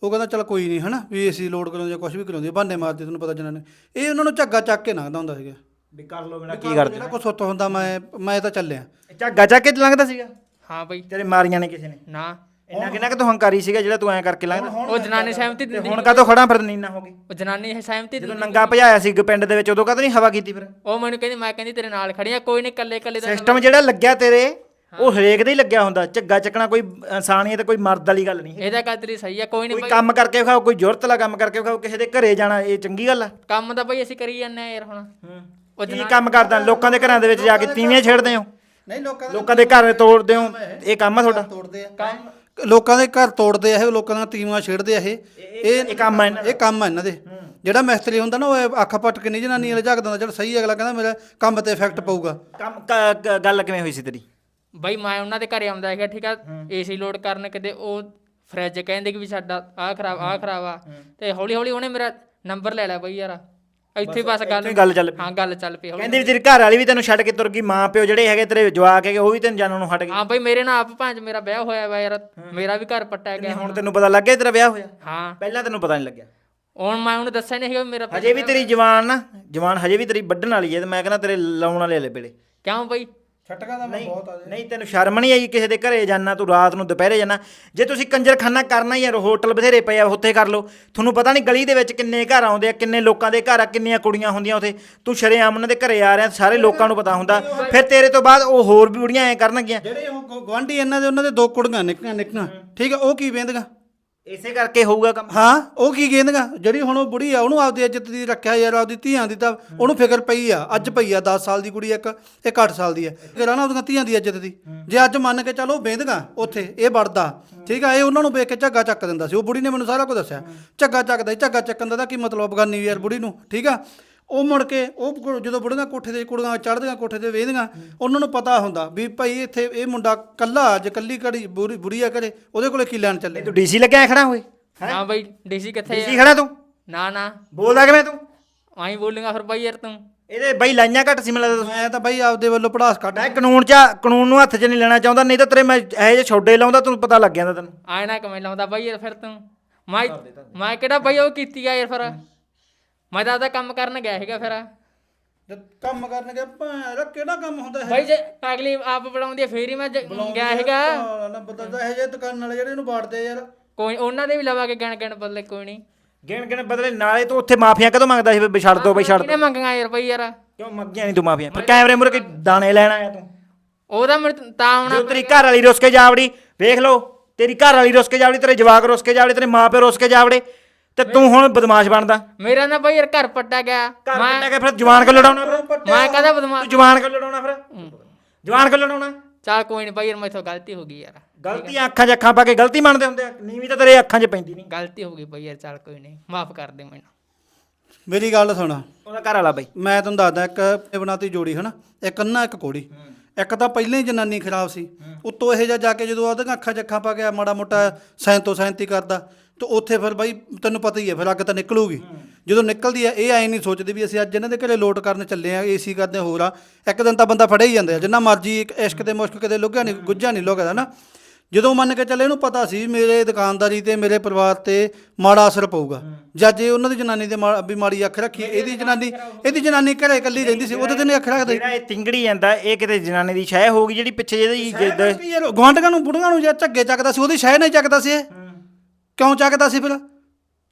ਉਹ ਕਹਿੰਦਾ ਚਲ ਕੋਈ ਨਹੀਂ ਹਨਾ ਵੀ ਏਸੀ ਲੋਡ ਕਰਾਉਂਦੇ ਜਾਂ ਕੁਝ ਵੀ ਕਰਾਉਂਦੇ ਬਹਾਨੇ ਮਾਰਦੇ ਤੁਹਾਨੂੰ ਪਤਾ ਜਨਾਨੀ। ਇਹ ਉਹਨਾਂ ਨੂੰ ਝੱਗਾ ਚੱਕ ਕੇ ਲੰਘਦਾ ਹੁੰਦਾ ਸੀਗਾ। ਵੀ ਕਰ ਲੋ ਬਿਨਾ ਕੀ ਕਰਦੇ ਜਿਹੜਾ ਕੁਛ ਸੁੱਤ ਹੁੰਦਾ ਮੈਂ ਮੈਂ ਤਾਂ ਚੱਲਿਆ। ਝੱਗਾ ਚੱਕ ਕੇ ਲੰਘਦਾ ਸੀਗਾ? ਹਾਂ ਬਈ। ਤੇਰੇ ਮਾਰੀਆਂ ਨੇ ਕਿਸੇ ਨੇ? ਨਾ। ਇੰਨਾ ਕਿੰਨਾ ਕਿ ਤੂੰ ਹੰਕਾਰੀ ਸੀਗਾ ਜਿਹੜਾ ਤੂੰ ਐਂ ਕਰਕੇ ਲੰਘਦਾ? ਉਹ ਜਨਾਨੀ ਸਹਿਮਤੀ ਤੇ ਦਿੰਦੀ ਹੁਣ ਕਾਹਤੋਂ ਖੜਾ ਫਿਰ ਨੀਨਾ ਹੋ ਗਈ? ਉਹ ਜਨਾਨੀ ਸਹਿਮਤੀ ਜਦੋਂ ਦਿੰਦੀ ਨੰਗਾ ਭਜਾਇਆ ਸੀ ਪਿੰਡ ਦੇ ਵਿੱਚ ਉਦੋਂ ਕਾਹਤੋਂ ਨਹੀਂ ਹਵਾ ਕੀਤੀ ਫਿਰ? ਉਹ ਮੈਨੂੰ ਕਹਿੰਦੀ ਮੈਂ ਕਹਿੰਦੀ ਤੇਰੇ ਨਾਲ ਖੜੀ ਆ ਕੋਈ ਨਹੀਂ ਕੱਲੇ ਕੱਲੇ ਦਾ ਸਿਸਟਮ ਜਿਹੜਾ ਲੱਗਿਆ ਤੇਰੇ ਉਹ ਹਰੇਕ ਦਾ ਹੀ ਲੱਗਿਆ ਹੁੰਦਾ। ਝੱਗਾ ਚੱਕਣਾ ਕੋਈ ਇਨਸਾਨੀਅਤ ਕੋਈ ਮਰਦ ਵਾਲੀ ਗੱਲ ਨਹੀਂ ਇਹਦਾ ਗੱਲ ਤੇਰੀ ਸਹੀ ਆ ਕੋਈ ਨਹੀਂ ਕੋਈ ਕੰਮ ਕਰਕੇ ਵਿਖਾਓ ਕੋਈ ਜ਼ਰੂਰਤ ਵਾਲਾ ਕੰਮ ਕਰਕੇ ਵਿਖਾਓ ਕਿਸੇ ਦੇ ਘਰੇ ਜਾਣਾ ਇਹ ਚੰਗੀ ਗੱਲ ਆ। ਕੰਮ ਤਾਂ ਬਈ ਅਸੀਂ ਕਰੀ ਜਾਂਦੇ ਆ ਯਾਰ ਹੁਣ। ਉਹ ਕੀ ਕੰਮ ਕਰਦਾ? ਲੋਕਾਂ ਦੇ ਘਰਾਂ ਦੇ ਵਿੱਚ ਜਾ ਕੇ ਤੀਵੀਆਂ ਛੇੜਦੇ ਹੋ? ਨਹੀਂ ਲੋਕਾਂ ਲੋਕਾਂ ਦੇ ਘਰ ਤੋੜਦੇ ਹੋ? ਇਹ ਕੰਮ ਆ ਤੁਹਾਡਾ? ਤੋੜਦੇ ਆ। ਲੋਕਾਂ ਦੇ ਘਰ ਤੋੜਦੇ ਆ ਇਹ ਲੋਕਾਂ ਦੀਆਂ ਤੀਵੀਆਂ ਛੇੜਦੇ ਆ ਇਹ। ਇਹ ਇਹ ਕੰਮ ਆ ਦਾ। ਇਹ ਕੰਮ ਆ ਇਹਨਾਂ ਦੇ। ਜਿਹੜਾ ਮਿਸਤਰੀ ਹੁੰਦਾ ਨਾ ਉਹ ਅੱਖ ਪੱਟ ਕੇ ਨਹੀਂ ਜਨਾਨੀ ਵਾਲੇ ਝੱਕਦਾ ਹੁੰਦਾ ਚਲ ਸਹੀ ਅਗਲਾ ਕਹਿੰਦਾ ਮੇਰਾ ਕੰਮ ਤੇ ਇਫੈਕਟ ਪਊਗਾ। ਕੰਮ ਗੱਲ ਕਿਵੇਂ ਹੋਈ ਸੀ ਤੇਰੀ? ਬਈ ਮੈਂ ਉਹਨਾਂ ਦੇ ਘਰੇ ਆਉਂਦਾ ਹੈਗਾ ਠੀਕ ਆ? ਏਸੀ ਲੋਡ ਕਰਨ ਕਿਤੇ ਉਹ ਫਰਿੱਜ ਕਹਿੰਦੇ ਕਿ ਵੀ ਸਾਡਾ ਆਹ ਖਰਾਬ ਆਹ ਖਰਾਬ ਆ। ਤੇ ਹੌਲੀ ਹੌਲੀ ਉਹਨੇ ਮੇਰਾ ਨੰਬਰ ਲੈ ਲਿਆ ਬਈ ਯਾਰ। ਇੱਥੇ ਬਸ ਗੱਲ ਇੱਥੇ ਗੱਲ ਚੱਲ ਪਈ। ਹਾਂ ਗੱਲ ਚੱਲ ਪਈ। ਹੌਲੀ ਕਹਿੰਦੇ ਵੀ ਤੇਰੀ ਘਰ ਵਾਲੀ ਵੀ ਤੈਨੂੰ ਛੱਡ ਕੇ ਤੁਰ ਗਈ ਮਾਂ ਪਿਓ ਜਿਹੜੇ ਹੈਗੇ ਤੇਰੇ ਜਵਾਕ ਹੈਗੇ ਉਹ ਵੀ ਤੈਨੂੰ ਜਾਣਨ ਨੂੰ ਹਟ ਗਏ। ਹਾਂ ਬਈ ਮੇਰੇ ਨਾਲ ਆਪ ਭਾਂਜ ਮੇਰਾ ਵਿਆਹ ਹੋਇਆ ਵਾ ਯਾਰ ਮੇਰਾ ਵੀ ਘਰ ਪੱਟਿਆ ਗਿਆ। ਹੁਣ ਤੈਨੂੰ ਪਤਾ ਲੱਗ ਗਿਆ ਤੇਰਾ ਵਿਆਹ ਹੋਇਆ? ਹਾਂ। ਪਹਿਲਾਂ ਤੈਨੂੰ ਪਤਾ ਨਹੀਂ ਲੱਗਿਆ। ਹੁਣ ਮੈਂ ਉਹਨੂੰ ਦੱਸਿਆ ਨਹੀਂ ਹੈਗਾ ਵੀ ਮੇਰਾ ਹਜੇ ਵੀ ਤੇਰੀ ਜਵਾਨ ਨਾ ਜਵਾਨ ਹਜੇ ਵੀ ਤੇਰੀ ਵੱਢਣ ਵਾਲੀ ਹੈ ਤੇ ਮੈਂ ਕਹਿੰਦਾ ਤੇਰੇ ਲਾਉਣ ਵਾਲੇ ਹਲੇ ਵੇਲੇ। ਕਿਉਂ ਬਈ? ਛਟਕਾ ਦਾ ਮੈਂ ਨਹੀਂ ਬਹੁਤ ਆ ਨਹੀਂ ਤੈਨੂੰ ਸ਼ਰਮ ਨਹੀਂ ਆਈ ਕਿਸੇ ਦੇ ਘਰੇ ਜਾਣਾ ਤੂੰ ਰਾਤ ਨੂੰ ਦੁਪਹਿਰੇ ਜਾਣਾ ਜੇ ਤੁਸੀਂ ਕੰਜਰਖਾਨਾ ਕਰਨਾ ਹੀ ਆ ਹੋਟਲ ਬਥੇਰੇ ਪਏ ਆ ਉੱਥੇ ਕਰ ਲਓ। ਤੁਹਾਨੂੰ ਪਤਾ ਨਹੀਂ ਗਲੀ ਦੇ ਵਿੱਚ ਕਿੰਨੇ ਘਰ ਆਉਂਦੇ ਆ ਕਿੰਨੇ ਲੋਕਾਂ ਦੇ ਘਰ ਆ ਕਿੰਨੀਆਂ ਕੁੜੀਆਂ ਹੁੰਦੀਆਂ ਉੱਥੇ। ਤੂੰ ਸ਼ਰੇਆਮ ਉਹਨਾਂ ਦੇ ਘਰੇ ਆ ਰਿਹਾ ਸਾਰੇ ਲੋਕਾਂ ਨੂੰ ਪਤਾ ਹੁੰਦਾ। ਫਿਰ ਤੇਰੇ ਤੋਂ ਬਾਅਦ ਉਹ ਹੋਰ ਵੀ ਬੁੜੀਆਂ ਐ ਕਰਨਗੀਆਂ। ਜਿਹੜੇ ਉਹ ਗੁਆਂਢੀ ਇਹਨਾਂ ਦੇ ਉਹਨਾਂ ਦੇ ਦੋ ਕੁੜੀਆਂ ਨਿਕੀਆਂ ਨਿਕੀਆਂ ਠੀਕ ਹੈ ਉਹ ਕੀ ਵੇਂਦਗਾ? ਇਸੇ ਕਰਕੇ ਹੋਊਗਾ ਕੰਮ। ਹਾਂ ਉਹ ਕੀ ਕਹਿੰਦਗਾ ਜਿਹੜੀ ਹੁਣ ਉਹ ਬੁੜੀ ਆ ਉਹਨੂੰ ਆਪਦੀ ਇੱਜ਼ਤ ਦੀ ਰੱਖਿਆ ਯਾਰ ਆਪਦੀ ਧੀਆਂ ਦੀ ਤਾਂ ਉਹਨੂੰ ਫਿਕਰ ਪਈ ਆ। ਅੱਜ ਪਈ ਆ 10 ਸਾਲ ਦੀ ਕੁੜੀ ਇੱਕ ਇੱਕ 8 ਸਾਲ ਦੀ ਹੈ ਫਿਰ ਆ ਨਾ ਉਹਦੀਆਂ ਧੀਆਂ ਦੀ ਇੱਜ਼ਤ ਦੀ। ਜੇ ਅੱਜ ਮੰਨ ਕੇ ਚੱਲ ਉਹ ਵੇਂਦਗਾ ਉੱਥੇ ਇਹ ਵੜਦਾ ਠੀਕ ਆ ਇਹ ਉਹਨਾਂ ਨੂੰ ਵੇਖ ਕੇ ਝੱਗਾ ਚੱਕ ਦਿੰਦਾ ਸੀ। ਉਹ ਬੁੜੀ ਨੇ ਮੈਨੂੰ ਸਾਰਾ ਕੁਝ ਦੱਸਿਆ। ਝੱਗਾ ਚੱਕਦਾ ਸੀ, ਝੱਗਾ ਚੱਕਣ ਦਾ ਕੀ ਮਤਲਬ ਅਫਗਾਨੀ ਯਾਰ ਬੁੜੀ ਨੂੰ ਠੀਕ ਆ? ਉਹ ਮੁੜ ਕੇ ਉਹ ਕੁ- ਜਦੋਂ ਬੁੜੀਆਂ ਕੋਠੇ ਤੇ ਕੁੜੀਆਂ ਚੜ੍ਹਦੀਆਂ ਕੋਠੇ ਤੇ ਵੇਹਦੀਆਂ ਉਹਨਾਂ ਨੂੰ ਪਤਾ ਹੁੰਦਾ ਵੀ ਭਾਈ ਇੱਥੇ ਇਹ ਮੁੰਡਾ ਕੱਲਾ ਅੱਜ ਕੱਲੀ ਘੜੀ ਬੁਰੀ ਬੁੜੀ ਆ ਘਰੇ ਉਹਦੇ ਕੋਲੇ ਕੀ ਲੈਣ ਚੱਲੇ? ਤੂੰ ਡੀਸੀ ਲੱਗਿਆ ਖੜਾ ਹੋਏ? ਨਾ ਬਈ ਡੀਸੀ ਕਿੱਥੇ ਡੀਸੀ ਆ ਖੜਾ ਤੂੰ? ਨਾ ਨਾ। ਬੋਲਦਾ ਕਿਵੇਂ ਤੂੰ? ਆਈ ਬੋਲੂੰਗਾ ਫਿਰ ਬਾਈ ਯਾਰ ਤੂੰ। ਇਹਦੇ ਬਈ ਲਾਈਆਂ ਘੱਟ ਸੀ ਮੈਨੂੰ ਲੱਗਦਾ ਮੈਂ ਤਾਂ ਬਾਈ ਆਪਦੇ ਵੱਲੋਂ ਪੜਾਸ ਕੱਢ ਮੈਂ ਕਾਨੂੰਨ ਚ ਕਾਨੂੰਨ ਨੂੰ ਹੱਥ 'ਚ ਨਹੀਂ ਲੈਣਾ ਚਾਹੁੰਦਾ ਨਹੀਂ ਤਾਂ ਤੇਰੇ ਮੈਂ ਇਹੋ ਜਿਹੇ ਛੋਡੇ ਲਾਉਂਦਾ ਤੈਨੂੰ ਪਤਾ ਲੱਗ ਜਾਂਦਾ ਤੈਨੂੰ। ਆਏ ਨਾ ਕਿਵੇਂ ਲਾਉਂਦਾ ਬਾਈ ਯਾਰ ਫਿਰ ਤੂੰ। ਮੈਂ ਮੈਂ ਕਿਹੜਾ ਬਾਈ ਉਹ ਕੀਤੀ ਆ ਯਾਰ ਫਿਰ? ਮੈਂ ਤਾਂ ਆਪਦਾ ਕੰਮ ਕਰਨ ਗਿਆ ਹੈਗਾ ਫਿਰ। ਜਦ ਕੰਮ ਕਰਨਗੇ ਭਾਂ ਕਿਹੜਾ ਕੰਮ ਹੁੰਦਾ ਹੈ ਬਾਈ ਜੇ ਅਗਲੀ ਆਪ ਬਣਾਉਂਦੀ ਫੇਰ ਹੀ ਮੈਂ ਜ- ਗਿਆ ਹੈਗਾ ਨਾ ਬਦਲਦਾ ਇਹ ਜੇ ਦੁਕਾਨ ਵਾਲੇ ਜਿਹੜੇ ਇਹਨੂੰ ਬਾੜਦੇ ਆ ਯਾਰ। ਕੋਈ ਉਹਨਾਂ ਦੇ ਵੀ ਲਵਾ ਕੇ ਗਣ ਗਣ ਬਦਲੇ ਕੋਈ ਨਹੀਂ। ਗਿਣ ਗਿਣ ਬਦਲੇ ਨਾਲੇ ਤੂੰ ਉੱਥੇ ਮਾਫੀਆਂ ਕਦੋਂ ਮੰਗਦਾ ਸੀ? ਵੀ ਛੱਡ ਦੋ ਬਈ ਛੱਡ ਕਿਹਨੇ ਮੰਗੀਆਂ ਯਾਰ ਬਾਈ ਯਾਰ। ਕਿਉਂ ਮੰਗੀਆਂ ਨਹੀਂ ਤੂੰ ਮਾਫੀਆਂ? ਫਿਰ ਕੈਮਰੇ ਮੁਰੇ ਕਿ ਦਾਣੇ ਲੈਣ ਆਇਆ ਤੂੰ? ਉਹਦਾ ਮੈਨੂੰ ਤਾਂ ਆਉਣਾ ਜੋ ਤੇਰੀ ਘਰ ਵਾਲੀ ਰੁੱਸ ਕੇ ਜਾਵੜੀ ਵੇਖ ਲਓ ਤੇਰੀ ਘਰ ਵਾਲੀ ਰੁੱਸ ਕੇ ਜਾਵੜੀ ਤੇਰੇ ਜਵਾਕ ਰੁੱਸ ਕੇ ਜਾਵੜੇ ਤੇਰੇ ਮਾਪੇ ਰੁੱਸ ਕੇ ਜਾਵੜੇ। ਤੇ ਤੂੰ ਹੁਣ ਬਦਮਾਸ਼ ਬਣਦਾ? ਮੇਰਾ ਨਾ ਬਾਈ ਯਾਰ ਘਰ ਪੱਟਾ ਗਿਆ। ਘਰ ਮੈਂ ਕੇ ਫਿਰ ਜਵਾਨ ਕੋ ਲੜਾਉਣਾ ਫਿਰ? ਮੈਂ ਕਹਦਾ ਬਦਮਾਸ਼ ਤੂੰ ਜਵਾਨ ਕੋ ਲੜਾਉਣਾ ਫਿਰ? ਜਵਾਨ ਕੋ ਲੜਾਉਣਾ? ਚੱਲ ਕੋਈ ਨਹੀਂ ਬਾਈ ਯਾਰ ਮੈਥੋਂ ਗਲਤੀ ਹੋ ਗਈ ਯਾਰ। ਗਲਤੀਆਂ ਅੱਖਾਂ 'ਚ ਅੱਖਾਂ ਪਾ ਕੇ ਗਲਤੀ ਮੰਨਦੇ ਹੁੰਦੇ ਆ। ਨੀਵੀਂ ਤਾਂ ਤੇਰੇ ਅੱਖਾਂ 'ਚ ਪੈਂਦੀ ਨਹੀਂ ਗਲਤੀ ਹੋ ਗਈ ਬਾਈ ਯਾਰ ਚੱਲ ਕੋਈ ਨਹੀਂ ਮਾਫ ਕਰ ਦੇ ਮੈਨੂੰ। ਮੇਰੀ ਗੱਲ ਸੁਣ। ਉਹਦਾ ਘਰ ਵਾਲਾ ਬਈ। ਮੈਂ ਤੁਹਾਨੂੰ ਦੱਸਦਾ ਇੱਕ ਇਹ ਬਣਾਤੀ ਜੋੜੀ ਹਨਾ? ਇੱਕ ਅੰਨਾ ਇੱਕ ਕੋੜੀ ਇੱਕ ਤਾਂ ਪਹਿਲਾਂ ਹੀ ਜਨਾਨੀ ਖਰਾਬ ਸੀ। ਉੱਤੋਂ ਇਹ ਜਾ ਜਾ ਕੇ ਜਦੋਂ ਉਹਦੀਆਂ ਅੱਖਾਂ 'ਚ ਅੱਖਾਂ ਪਾ ਕੇ ਮਾੜਾ ਮੋਟਾ ਸੈਂਤੋ ਸੈਂਤੀ ਕਰਦਾ। ਤੇ ਉੱਥੇ ਫਿਰ ਬਾਈ ਤੈਨੂੰ ਪਤਾ ਹੀ ਹੈ ਫਿਰ ਅੱਗ ਤਾਂ ਨਿਕਲੂਗੀ। ਜਦੋਂ ਨਿਕਲਦੀ ਹੈ ਇਹ ਐ ਨਹੀਂ ਸੋਚਦੇ ਵੀ ਅਸੀਂ ਅੱਜ ਇਹਨਾਂ ਦੇ ਘਰੇ ਲੋਟ ਕਰਨ ਚੱਲੇ ਆ ਏਸੀ ਕਰਦੇ ਹੋਰ ਆ। ਇੱਕ ਦਿਨ ਤਾਂ ਬੰਦਾ ਫੜਿਆ ਹੀ ਜਾਂਦਾ ਜਿੰਨਾ ਮਰਜ਼ੀ ਇੱਕ ਇਸ਼ਕ ਦੇ ਮੁਸ਼ਕ ਕਿਤੇ ਲੁੱਗਿਆ ਨਹੀਂ ਗੁੱਝਾ ਨਹੀਂ ਲੁਕਦਾ ਨਾ। ਜਦੋਂ ਮੰਨ ਕੇ ਚੱਲੇ ਇਹਨੂੰ ਪਤਾ ਸੀ ਮੇਰੇ ਦੁਕਾਨਦਾਰੀ ਤੇ ਮੇਰੇ ਪਰਿਵਾਰ ਤੇ ਮਾੜਾ ਅਸਰ ਪਊਗਾ। ਜਦ ਜੇ ਉਹਨਾਂ ਦੀ ਜਨਾਨੀ ਮਾ- ਵੀ ਮਾੜੀ ਅੱਖ ਰੱਖੀ ਇਹਦੀ ਜਨਾਨੀ ਇਹਦੀ ਜਨਾਨੀ ਘਰੇ ਇਕੱਲੀ ਰਹਿੰਦੀ ਸੀ ਉਹਦੇ ਨਹੀਂ ਅੱਖ ਰੱਖਦੇ। ਜਿਹੜਾ ਇਹ ਤਿੰਗੜੀ ਜਾਂਦਾ ਇਹ ਕਿਤੇ ਜਨਾਨੀ ਦੀ ਸ਼ੈ ਹੋਊਗੀ ਜਿਹੜੀ ਪਿੱਛੇ ਜਿਹਦੀ ਗਵਾਂਢੀਆਂ ਨੂੰ ਬੁੜੀਆਂ ਨੂੰ ਜੇ ਝੱਗੇ ਚੱਕਦਾ ਸੀ ਉਹਦੀ ਸ਼ਹਿ ਨਹੀਂ ਚੱਕਦਾ ਸੀ ਇਹ। ਕਿਉਂ ਚੱਕਦਾ ਸੀ ਫਿਰ?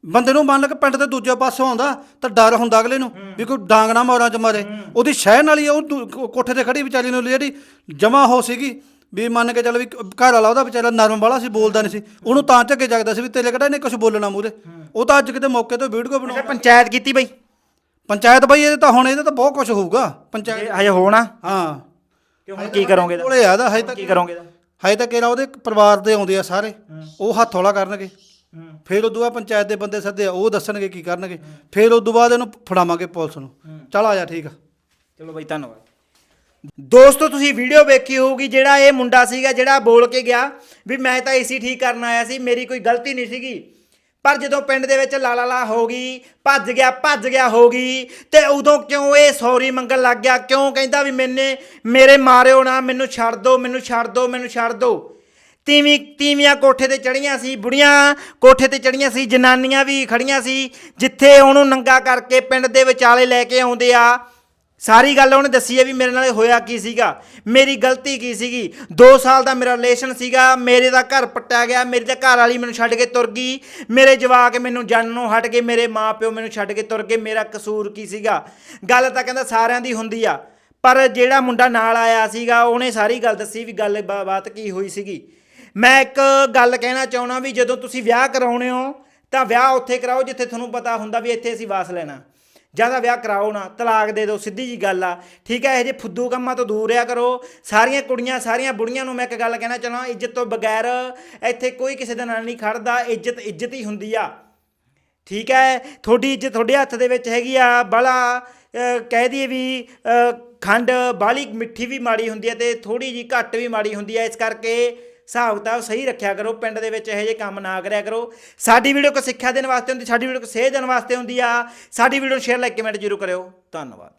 ਬੰਦੇ ਨੂੰ ਮੰਨ ਲ ਕੇ ਪਿੰਡ ਦੇ ਦੂਜੇ ਪਾਸੋਂ ਆਉਂਦਾ ਤਾਂ ਡਰ ਹੁੰਦਾ ਅਗਲੇ ਨੂੰ ਵੀ ਕੋਈ ਡਾਂਗ ਨਾ ਮੋਰਾਂ ਚ ਮਾਰੇ। ਉਹਦੀ ਸ਼ਹਿ ਨਾਲ ਹੀ ਉਹ ਦੂ- ਕੋਠੇ ਤੇ ਖੜੀ ਵਿਚਾਰੀ ਨੂੰ ਜਿਹੜੀ ਜਮਾ ਹੋ ਸੀਗੀ ਵੀ ਮੰਨ ਕੇ ਚੱਲ ਵੀ ਘਰ ਵਾਲਾ ਉਹਦਾ ਵਿਚਾਰਾ ਨਰਮ ਵਾਲਾ ਸੀ ਬੋਲਦਾ ਨਹੀਂ ਸੀ। ਉਹਨੂੰ ਤਾਂ ਝੱਗੇ ਚੱਕਦਾ ਸੀ ਵੀ ਤੇਰੇ ਕਿਹੜਾ ਇਹਨੇ ਕੁਝ ਬੋਲਣਾ ਮੂਰੇ ਉਹ ਤਾਂ ਅੱਜ ਕਿਤੇ ਮੌਕੇ ਤੇ ਵੀਡੀਓ ਬਣਾ ਅੱਛਾ ਪੰਚਾਇਤ ਕੀਤੀ ਬਈ? ਪੰਚਾਇਤ ਬਈ ਇਹਦੇ ਤਾਂ ਹੁਣ ਇਹਦੇ ਤਾਂ ਬਹੁਤ ਕੁਝ ਹੋਊਗਾ। ਪੰਚਾਇਤ ਇਹ ਹਜੇ ਹੋਣਾ? ਹਾਂ। ਕਿ ਹੁਣ ਕੀ ਕਰੋਗੇ ਇਹਦਾ? ਕੋਲੇ ਆਦਾ ਹਜੇ ਤੱਕ ਕੀ ਕਰੋਗੇ ਇਹਦਾ? ਹਜੇ ਤੱਕ ਇਹਦਾ ਉਹਦੇ ਪਰਿਵਾਰ ਦੇ ਆਉਂਦੇ ਆ ਸਾਰੇ। ਉਹ ਹੱਥ ਹੌਲਾ ਕਰਨਗੇ। ਫਿਰ ਉਦੋਂ ਬਾਅਦ ਪੰਚਾਇਤ ਦੇ ਬੰਦੇ ਸੱਦੇ ਆ ਉਹ ਦੱਸਣਗੇ ਕੀ ਕਰਨਗੇ। ਫਿਰ ਉਦੋਂ ਬਾਅਦ ਇਹਨੂੰ ਫੜਾਵਾਂਗੇ ਪੁਲਿਸ ਨੂੰ। ਚੱਲ ਆ ਜਾ ਠੀਕ ਆ। ਚਲੋ ਬਈ ਧੰਨਵਾਦ। ਦੋਸਤੋ ਤੁਸੀਂ ਵੀਡੀਓ ਵੇਖੀ ਹੋਊਗੀ ਜਿਹੜਾ ਇਹ ਮੁੰਡਾ ਸੀਗਾ ਜਿਹੜਾ ਬੋਲ ਕੇ ਗਿਆ ਵੀ ਮੈਂ ਤਾਂ ਏਸੀ ਠੀਕ ਕਰਨ ਆਇਆ ਸੀ ਮੇਰੀ ਕੋਈ ਗਲਤੀ ਨਹੀਂ ਸੀਗੀ। ਪਰ ਜਦੋਂ ਪਿੰਡ ਦੇ ਵਿੱਚ ਲਾ ਲਾ ਲਾ ਹੋ ਗਈ ਭੱਜ ਗਿਆ ਭੱਜ ਗਿਆ ਹੋ ਗਈ ਤੇ ਉਦੋਂ ਕਿਉਂ ਇਹ ਸੌਰੀ ਮੰਗਣ ਲੱਗ ਗਿਆ? ਕਿਉਂ ਕਹਿੰਦਾ ਵੀ ਮੈਨੇ ਮੇਰੇ ਮਾਰਿਓ ਨਾ ਮੈਨੂੰ ਛੱਡ ਦਿਓ ਮੈਨੂੰ ਛੱਡ ਦਿਓ ਮੈਨੂੰ ਛੱਡ ਦਿਓ ਤੀਵੀਂ, ਤੀਵੀਆਂ ਕੋਠੇ ਤੇ ਚੜੀਆਂ ਸੀ, ਬੁੜੀਆਂ ਕੋਠੇ ਤੇ ਚੜੀਆਂ ਸੀ, ਜਨਾਨੀਆਂ ਵੀ ਖੜੀਆਂ ਸੀ, ਜਿੱਥੇ ਉਹਨੂੰ ਨੰਗਾ ਕਰਕੇ ਪਿੰਡ ਦੇ ਵਿਚਾਲੇ ਲੈ ਕੇ ਆਉਂਦੇ ਆ। ਸਾਰੀ ਗੱਲ ਉਹਨੇ ਦੱਸੀ ਹੈ ਵੀ ਮੇਰੇ ਨਾਲ ਹੋਇਆ ਕੀ ਸੀਗਾ, ਮੇਰੀ ਗਲਤੀ ਕੀ ਸੀਗੀ 2 ਸਾਲ ਦਾ ਮੇਰਾ ਰਿਲੇਸ਼ਨ ਸੀਗਾ, ਮੇਰੇ ਦਾ ਘਰ ਪੱਟਿਆ ਗਿਆ, ਮੇਰੀ ਤਾਂ ਘਰ ਵਾਲੀ ਮੈਨੂੰ ਛੱਡ ਕੇ ਤੁਰ ਗਈ, ਮੇਰੇ ਜਵਾਕ ਮੈਨੂੰ ਜਾਣਨੋਂ ਹਟ ਗਏ ਮੇਰੇ ਮਾਪਿਓ ਮੈਨੂੰ ਛੱਡ ਕੇ ਤੁਰ ਗਏ, ਮੇਰਾ ਕਸੂਰ ਕੀ ਸੀਗਾ? ਗੱਲ ਤਾਂ ਕਹਿੰਦਾ ਸਾਰਿਆਂ ਦੀ ਹੁੰਦੀ ਆ, ਪਰ ਜਿਹੜਾ ਮੁੰਡਾ ਨਾਲ ਆਇਆ ਸੀਗਾ, ਉਹਨੇ ਸਾਰੀ ਗੱਲ ਦੱਸੀ ਵੀ ਗੱਲ ਬਾਤ ਕੀ ਹੋਈ ਸੀਗੀ? ਮੈਂ ਇੱਕ ਗੱਲ ਕਹਿਣਾ ਚਾਹਣਾ ਵੀ ਜਦੋਂ ਤੁਸੀਂ ਵਿਆਹ ਕਰਾਉਣੇ ਹੋ, ਤਾਂ ਵਿਆਹ ਉੱਥੇ ਕਰਾਓ ਜਿੱਥੇ ਤੁਹਾਨੂੰ ਪਤਾ ਹੁੰਦਾ ਵੀ ਇੱਥੇ ਅਸੀਂ ਵਾਸ ਲੈਣਾ। ਜ਼ਿਆਦਾ ਵਿਆਹ ਕਰਾਓ ਨਾ, ਤਲਾਕ ਦੇ ਦਿਓ, ਸਿੱਧੀ ਜੀ ਗੱਲ ਆ। ਠੀਕ ਹੈ, ਇਹ ਜੇ ਫੁੱਦੂ ਕੰਮਾਂ ਤੋਂ ਦੂਰ ਰਿਹਾ ਕਰੋ। ਸਾਰੀਆਂ ਕੁੜੀਆਂ, ਸਾਰੀਆਂ ਬੁੜੀਆਂ ਨੂੰ ਮੈਂ ਇੱਕ ਗੱਲ ਕਹਿਣਾ ਚਾਹਣਾ ਇੱਜ਼ਤ ਤੋਂ ਬਗੈਰ ਇੱਥੇ ਕੋਈ ਕਿਸੇ ਦੇ ਨਾਲ ਨਹੀਂ ਖੜਦਾ, ਇੱਜ਼ਤ ਇੱਜ਼ਤ ਹੀ ਹੁੰਦੀ ਆ। ਠੀਕ ਹੈ, ਤੁਹਾਡੀ ਇੱਜ਼ਤ ਤੁਹਾਡੇ ਹੱਥ ਦੇ ਵਿੱਚ ਹੈਗੀ ਆ ਬੜਾ ਕਹਿ ਦਈਏ ਵੀ ਖੰਡ, ਬਾਲੀ ਮਿੱਠੀ ਵੀ ਮਾੜੀ ਹੁੰਦੀ ਹੈ ਤੇ ਥੋੜੀ ਜੀ ਘੱਟ ਵੀ ਮਾੜੀ ਹੁੰਦੀ ਹੈ। ਇਸ ਕਰਕੇ ਹਿਸਾਬ ਕਿਤਾਬ ਸਹੀ ਰੱਖਿਆ ਕਰੋ, ਪਿੰਡ ਦੇ ਵਿੱਚ ਇਹੋ ਜਿਹੇ ਕੰਮ ਨਾ ਕਰਿਆ ਕਰੋ। ਸਾਡੀ ਵੀਡੀਓ ਕੋ ਸਿੱਖਿਆ ਦੇਣ ਵਾਸਤੇ ਹੁੰਦੀ, ਸਾਡੀ ਵੀਡੀਓ ਕੋ ਸੇਧ ਦੇਣ ਵਾਸਤੇ ਹੁੰਦੀ ਆ। ਸਾਡੀ ਵੀਡੀਓ ਨੂੰ ਸ਼ੇਅਰ ਲਾਈਕ ਕਮੈਂਟ ਜ਼ਰੂਰ ਕਰਿਓ। ਧੰਨਵਾਦ।